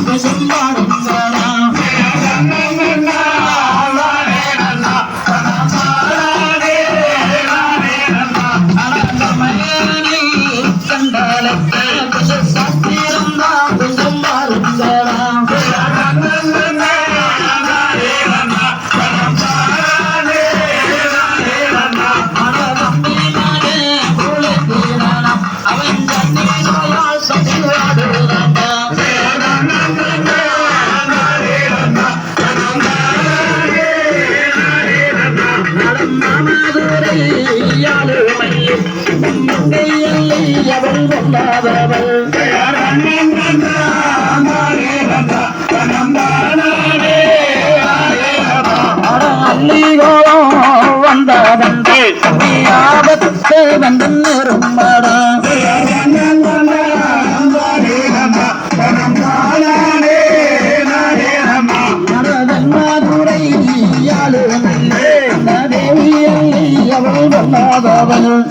I'm a bottom கையாளு கையல்லை அவள் வந்தாதவள் வந்ததன்றே